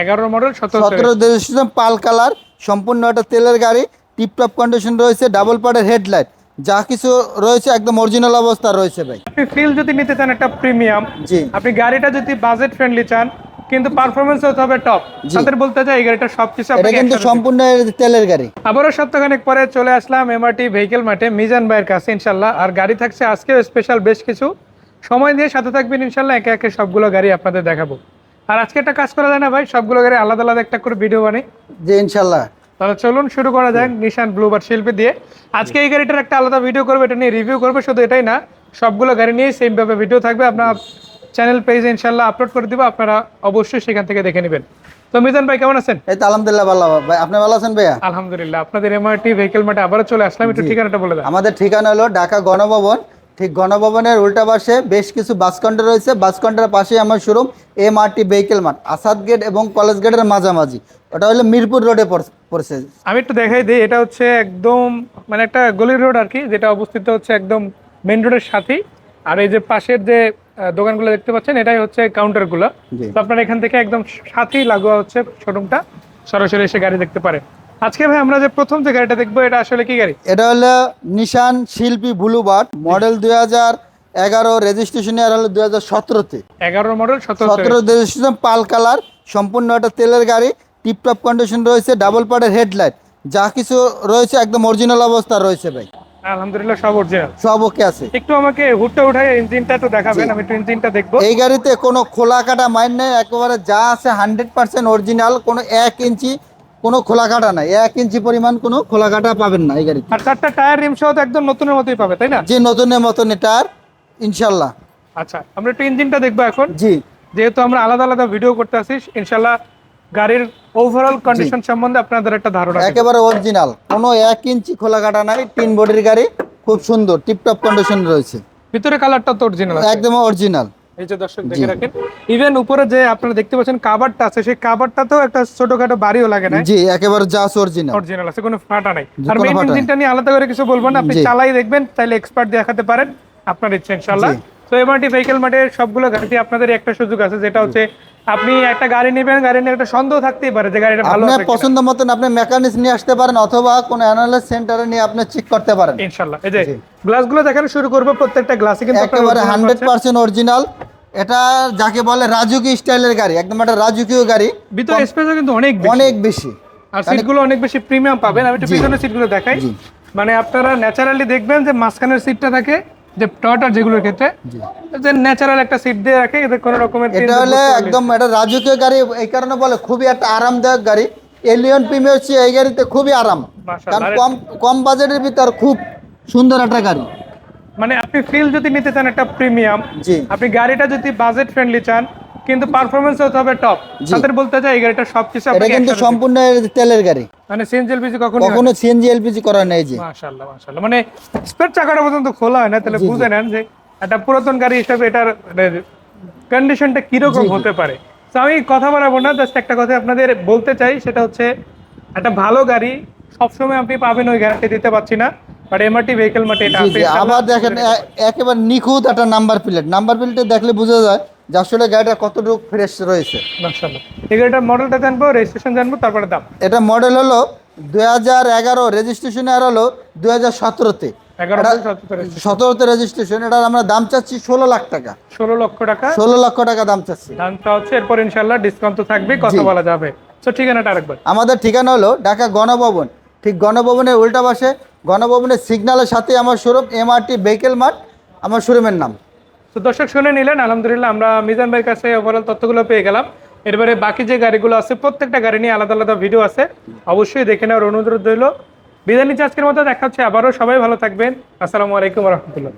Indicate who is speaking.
Speaker 1: এগারো মডেল সতেরো
Speaker 2: সতেরো রেজিস্ট্রেশন পাল কালার সম্পূর্ণ একটা তেলের গাড়ি টিপটপ কন্ডিশন রয়েছে ডাবল পার্টের হেডলাইট যা কিছু রয়েছে একদম অরিজিনাল অবস্থা রয়েছে ভাই।
Speaker 1: আপনি ফিল যদি নিতে চান একটা প্রিমিয়াম
Speaker 2: জি।
Speaker 1: আপনি গাড়িটা যদি বাজেট ফ্রেন্ডলি চান কিন্তু পারফরমেন্স হতে হবে টপ। তাদের বলতে চাই এই গাড়িটা সবকিছু
Speaker 2: এটা কিন্তু সম্পূর্ণ তেলের গাড়ি।
Speaker 1: আবারও সপ্তাহখানেক পরে চলে আসলাম এমআরটি ভেহিকেল মাঠে মিজান ভাইয়ের কাছে ইনশাল্লাহ। আর গাড়ি থাকছে আজকেও স্পেশাল বেশ কিছু। সময় দিয়ে সাথে থাকবেন ইনশাল্লাহ একে একে সবগুলো গাড়ি আপনাদের দেখাবো। আর আজকে একটা কাজ করা যায় না ভাই সবগুলো গাড়ি আলাদা আলাদা একটা করে ভিডিও বানাই।
Speaker 2: জি ইনশাল্লাহ
Speaker 1: তাহলে চলুন শুরু করা যাক নিশান ব্লু ব্লুবার শিল্পী দিয়ে। আজকে এই গাড়িটার একটা আলাদা ভিডিও করবে এটা নিয়ে রিভিউ করবে শুধু এটাই না সবগুলো গাড়ি নিয়ে সেম ভাবে ভিডিও থাকবে। আপনার চ্যানেল পেজে ইনশাল্লাহ আপলোড করে দিব আপনারা অবশ্যই সেখান থেকে দেখে নেবেন। তো মিজান ভাই কেমন আছেন?
Speaker 2: এই তো আলহামদুলিল্লাহ ভালো ভাই আপনি ভালো আছেন ভাইয়া?
Speaker 1: আলহামদুলিল্লাহ আপনাদের এমআরটি ভেহিকেল মাঠে আবারও চলে আসলাম একটু ঠিকানাটা বলে দেন।
Speaker 2: আমাদের ঠিকানা হলো ঢাকা গণভবন ঠিক গণভবনের উল্টা পাশে বেশ কিছু বাস কাউন্টার রয়েছে। বাস কাউন্টারের পাশে আমার showroom M R T vehicle mart Asad gate এবং কলেজ গেটের মাঝামাঝি। ওটা হলো মিরপুর রোডে পড়- পড়ছে
Speaker 1: আমি একটু দেখাই দিই এটা হচ্ছে একদম মানে একটা গলির রোড আর কি যেটা অবস্থিত হচ্ছে একদম মেন রোডের সাথেই। আর এই যে পাশের যে দোকানগুলো দেখতে পাচ্ছেন এটাই হচ্ছে কাউন্টারগুলো। তো আপনারা এখান থেকে একদম সাথেই লাগোয়া হচ্ছে শোরুমটা সরাসরি এসে গাড়ি দেখতে পারেন। আজকে ভাই আমরা যে প্রথম যে গাড়িটা দেখব এটা আসলে কি গাড়ি?
Speaker 2: এটা হলো নিশান শিল্পী ব্লুবার্ড মডেল দুই হাজার এগারো রেজিস্ট্রেশন ইয়ার হলো দুই হাজার সতেরোতে।
Speaker 1: এগারো মডেল সতেরো
Speaker 2: রেজিস্ট্রেশন পাল কালার সম্পূর্ণ একটা তেলের গাড়ি টিপটপ কন্ডিশন রয়েছে ডাবল পার্টের হেডলাইট যা কিছু রয়েছে একদম অরিজিনাল অবস্থা রয়েছে ভাই।
Speaker 1: আলহামদুলিল্লাহ সব অরিজিনাল
Speaker 2: সব ওকে আছে।
Speaker 1: একটু আমাকে হুডটা উঠাই ইঞ্জিনটা একটু দেখাবেন আমি একটু ইঞ্জিনটা দেখব।
Speaker 2: এই গাড়িতে কোনো খোলা কাটা মাইন নেই একেবারে যা আছে হান্ড্রেড পার্সেন্ট অরিজিনাল কোনো এক ইঞ্চি কোনো খোলা কাটা নাই। এক ইঞ্চি পরিমাণ কোনো খোলা কাটা পাবেন না এই গাড়িতে।
Speaker 1: আর চারটা টায়ার রিম সহ একদম নতুনের মতোই পাবে তাই না?
Speaker 2: যে নতুনের মতন টায়ার ইনশাল্লাহ।
Speaker 1: আচ্ছা আমরা একটু ইঞ্জিনটা দেখব এখন।
Speaker 2: জি।
Speaker 1: যেহেতু আমরা আলাদা আলাদা ভিডিও করতে আসি ইনশাল্লাহ গাড়ির ওভারঅল কন্ডিশন সম্বন্ধে আপনাদের একটা ধারণা
Speaker 2: একেবারে অরিজিনাল কোনো এক ইঞ্চি খোলা কাটা নাই তিন বডির গাড়ি খুব সুন্দর টিপটপ কন্ডিশন রয়েছে।
Speaker 1: ভিতরে কালারটা তো অরিজিনাল
Speaker 2: একদম অরিজিনাল
Speaker 1: এই যে দর্শক দেখে রাখেন। ইভেন উপরে যে আপনারা দেখতে পাচ্ছেন কাভারটা আছে সেই কাভারটাতেও একটা ছোটখাটো বাড়িও লাগে না?
Speaker 2: জি একেবারে জাস অরিজিনাল
Speaker 1: অরিজিনাল আছে কোনো ফাটা নাই। আর মেইন ইঞ্জিনটা নিয়ে আলাদা করে কিছু বলব না আপনি। চালাই দেখবেন তাহলে এক্সপার্ট দেখাতে পারেন। আপনার ইচ্ছে ইনশাল্লাহ
Speaker 2: জি।
Speaker 1: তো এমআরটি ভেহিকেল মাঠের সবগুলো গাড়িতে আপনাদের একটা সুযোগ আছে যেটা হচ্ছে আপনি একটা গাড়ি নেবেন গাড়ি নিয়ে একটা সন্দেহ থাকতেই পারে যে গাড়িটা ভালো
Speaker 2: আপনার পছন্দ মতন আপনি মেকানিক্স নিয়ে আসতে পারেন অথবা কোনো অ্যানালাইজ সেন্টারে নিয়ে আপনি চেক করতে পারেন।
Speaker 1: ইনশাল্লাহ। এই যে গ্লাসগুলো দেখানো শুরু করব প্রত্যেকটা গ্লাসে কিন্তু
Speaker 2: একেবারে
Speaker 1: original
Speaker 2: হান্ড্রেড
Speaker 1: পাচ্ছেন।
Speaker 2: পার্সেন্ট অরিজিনাল এটা যাকে বলে রাজুকি স্টাইলের গাড়ি একদম একটা রাজুকিও গাড়ি।
Speaker 1: ভিতরে স্পেসও কিন্তু অনেক বেশি।
Speaker 2: অনেক বেশি।
Speaker 1: আর সিটগুলো অনেক বেশি প্রিমিয়াম পাবেন। আমি একটু। পিছনের সিটগুলো দেখাই। মানে আপনারা ন্যাচারালি দেখবেন যে মাঝখানের সিটটা থাকে যে টয়টার যেগুলোর ক্ষেত্রে যে ন্যাচারাল একটা সিট দিয়ে রাখে এতে কোনো রকমের
Speaker 2: এটা হলে একদম এটা রাজুকিও গাড়ি এই কারণে বলে খুবই একটা আরামদায়ক গাড়ি। এলিয়ন প্রিমিয়ার এই গাড়িতে খুবই আরাম। কারণ কম কম বাজেটের ভিতর খুব সুন্দর একটা গাড়ি।
Speaker 1: মানে আপনি ফিল যদি নিতে চান একটা প্রিমিয়াম আপনি গাড়িটা যদি বাজেট ফ্রেন্ডলি চান কিন্তু পারফরমেন্স হতে হবে টপ। তাদের বলতে চাই এই গাড়িটা সবকিছু
Speaker 2: এটা কিন্তু সম্পূর্ণ তেলের গাড়ি।
Speaker 1: মানে সিএনজি এলপিজি কখনো
Speaker 2: কখনো সিএনজি এলপিজি করা নেই যে।
Speaker 1: মাশাআল্লাহ মাশাআল্লাহ। মানে স্পেয়ার চাকাটা পর্যন্ত খোলা হয় না তাহলে। বুঝে নেন যে একটা পুরাতন গাড়ি হিসাবে এটার কন্ডিশনটা কীরকম হতে পারে। তো আমি কথা বাড়াবো না জাস্ট একটা কথা আপনাদের বলতে চাই সেটা হচ্ছে একটা ভালো গাড়ি সবসময় আপনি পাবেন ওই গ্যারান্টি দিতে পারছি না। বাট এমআরটি ভেহিকেল মাঠে এটা
Speaker 2: আবার দেখেন একেবারে নিখুঁত একটা নাম্বার প্লেট নাম্বার প্লেটে দেখলে বোঝা যায় যে আসলে গাড়িটা কতটুকু ফ্রেশ রয়েছে?
Speaker 1: মাশাআল্লাহ। এই গাড়িটার মডেলটা জানব রেজিস্ট্রেশন জানব তারপরে দাম।
Speaker 2: এটা মডেল হলো দুই হাজার এগারো রেজিস্ট্রেশন আর হলো দুই হাজার সতেরোতে। সতেরোতে রেজিস্ট্রেশন এটা আমরা দাম চাচ্ছি ষোলো লাখ টাকা।
Speaker 1: ষোলো লক্ষ টাকা।
Speaker 2: ষোলো লক্ষ টাকা দাম চাচ্ছি।
Speaker 1: দামটা হচ্ছে এরপর ইনশাল্লাহ ডিসকাউন্ট তো থাকবে কথা বলা যাবে। তো ঠিকানাটা আরেকবার।
Speaker 2: আমাদের ঠিকানা হলো ঢাকা গণভবন। ঠিক গণভবনের উল্টা পাশে গণভবনের সিগন্যালের সাথে আমার শোরুম এমআরটি ভেহিকেল মার্ট আমার শোরুমের নাম।
Speaker 1: তো দর্শক শুনে নিলেন, আলহামদুলিল্লাহ আমরা মিজান ভাইয়ের কাছে ওভারঅল তথ্যগুলো পেয়ে গেলাম। এরপরে বাকি যে গাড়িগুলো আছে, প্রত্যেকটা গাড়ি নিয়ে আলাদা আলাদা ভিডিও আছে। অবশ্যই দেখে নেওয়ার অনুরোধ রইল। বিদায় নিচ্ছে আজকের মতো, দেখা হচ্ছে আবারও। সবাই ভালো থাকবেন। আসসালামু আলাইকুম রহমতুল্লাহ।